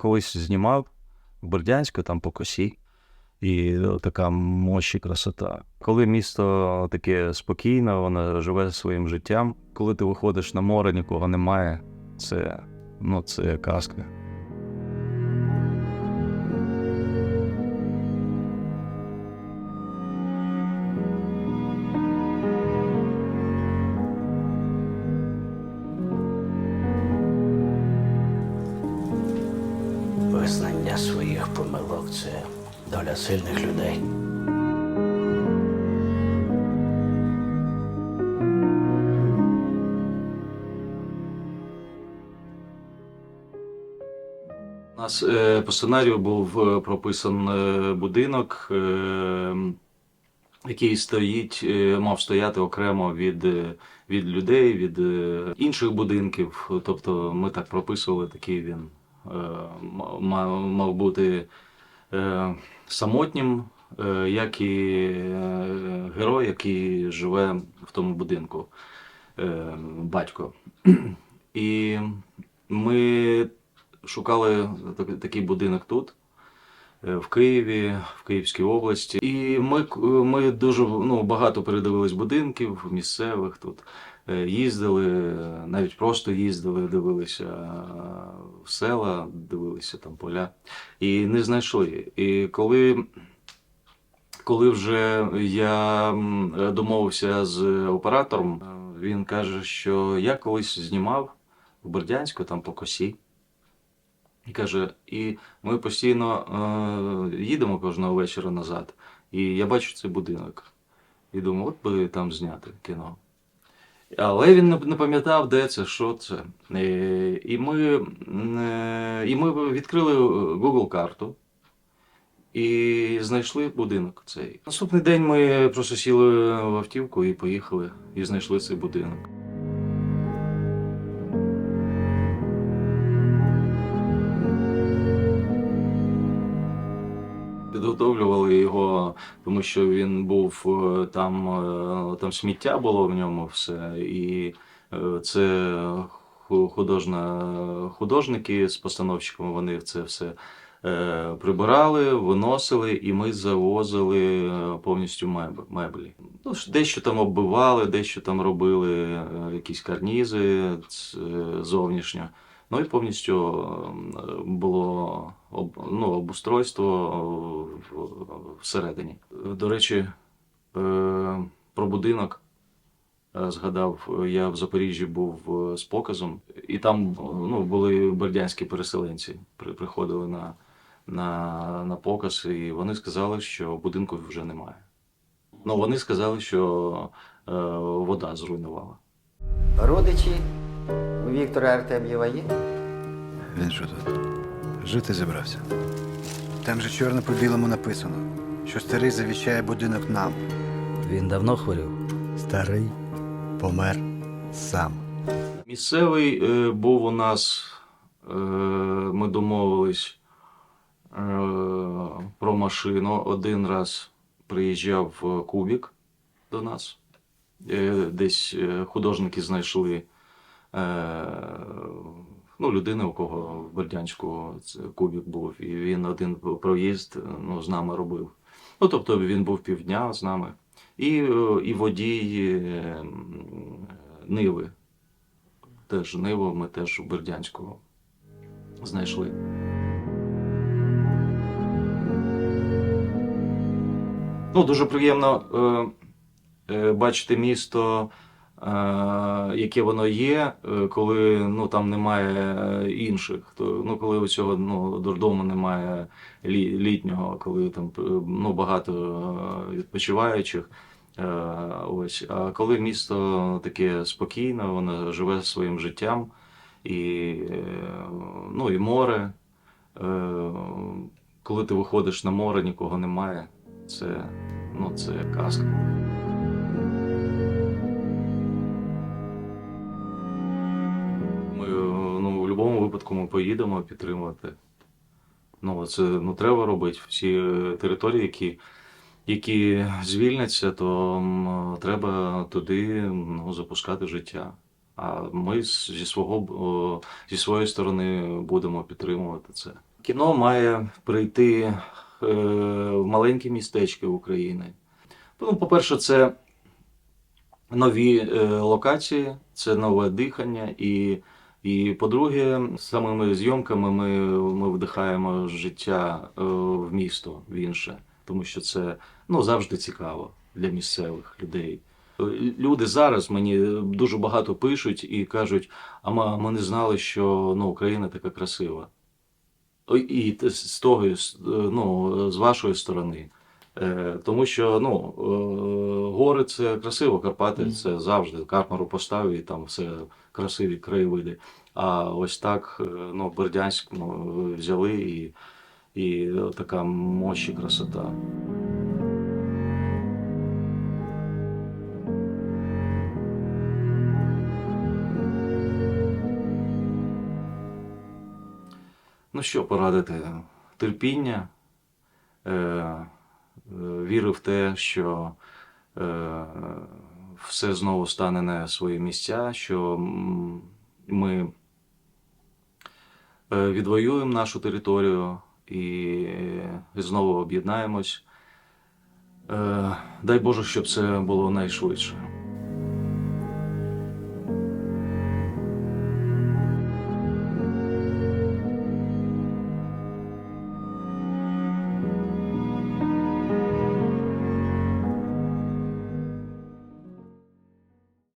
Колись знімав в Бердянську, там по косі. І ну, така мощ і красота. Коли місто таке спокійне, воно живе своїм життям. Коли ти виходиш на море, нікого немає. Це, ну, це казка. Помилок це доля сильних людей. У нас е, по сценарію був е, прописан е, будинок, який стоїть, мав стояти окремо від, від людей, від інших будинків. Тобто ми так прописували, такий він мав, бути е, самотнім, е, як і е, герой, який живе в тому будинку, батько. І ми шукали такий будинок тут, в Києві, в Київській області. І ми, ми дуже ну, багато передивились будинків місцевих тут. Е, Їздили, е, навіть просто їздили, дивилися е, в села, дивилися там поля. І не знайшли. І коли, коли вже я домовився з оператором, е, він каже, що я колись знімав в Бердянську, там по косі. І каже, і ми постійно е, їдемо кожного вечора назад. І я бачу цей будинок. І думаю, от би там зняти кіно. Але він не пам'ятав, де це, що це. Е, І ми, е, і ми відкрили Google карту і знайшли будинок цей. Наступний день ми просто сіли в автівку і поїхали, і знайшли цей будинок. Підготовлювали його, тому що він був е, там, е, там сміття було в ньому все. І е, це художна, художники з постановщиками, вони це все прибирали, виносили, і ми завозили повністю меблі. Ну, дещо там оббивали, дещо там робили, якісь карнізи зовнішньо. Ну і повністю е, було ну, обустройство всередині. До речі, е, про будинок е, згадав, я в Запоріжжі був е, з показом, і там ну, були бердянські переселенці, приходили на, на, на показ, і вони сказали, що будинку вже немає. Ну, вони сказали, що вода зруйнувала. Родичі у Віктора Артем'єва є? Він що тут? Жити зібрався. Там же чорно по білому написано, що старий завіщає будинок нам. Він давно хворів. Старий помер сам. Місцевий е, був у нас, е, ми домовились е, про машину. Один раз приїжджав е, Кубік до нас. Е, десь е, художники знайшли ну, людину, у кого в Бердянську Кубік був, і він один проїзд е, ну, з нами робив. Ну, тобто він був півдня з нами. І, е, і водій е, Ниви теж Ниву ми теж у Бердянську знайшли. Ну, дуже приємно е, е, бачити місто, е, яке воно є, е, коли ну, там немає е, інших. То, ну, коли у цього ну, дурдому немає літнього, коли там е, ну, багато е, відпочиваючих. Е, Ось. А коли місто таке спокійне, воно живе своїм життям, і, е, ну, і море. Е, Коли ти виходиш на море, нікого немає. Це, ну, це казка. Будь-якому ми поїдемо підтримувати. Ну, це ну, треба робити. Всі е, території, які які звільняться, то треба туди ну, запускати життя. А ми зі свого зі своєї сторони будемо підтримувати це. Кіно має прийти е, в маленькі містечки України. Ну, по-перше, це нові е, локації, це нове дихання. І, і по-друге, самими зйомками ми, ми вдихаємо життя е, в місто, в інше, тому що це ну, завжди цікаво для місцевих людей. Е, Люди зараз мені дуже багато пишуть і кажуть: а ми, ми не знали, що ну, Україна така красива. І з того, е, ну, з вашої сторони. Е, Тому що ну, е, гори це красиво, Карпати це завжди. Кармару поставив і там все красиві краєвиди. А ось так, е, ну, Бердянськ ну, взяли і, і така мощі красота. Ну що порадити? Терпіння, е, е, віри в те, що е, все знову стане на свої місця, що ми е, відвоюємо нашу територію і знову об'єднаємось. Е, дай Боже, щоб це було найшвидше.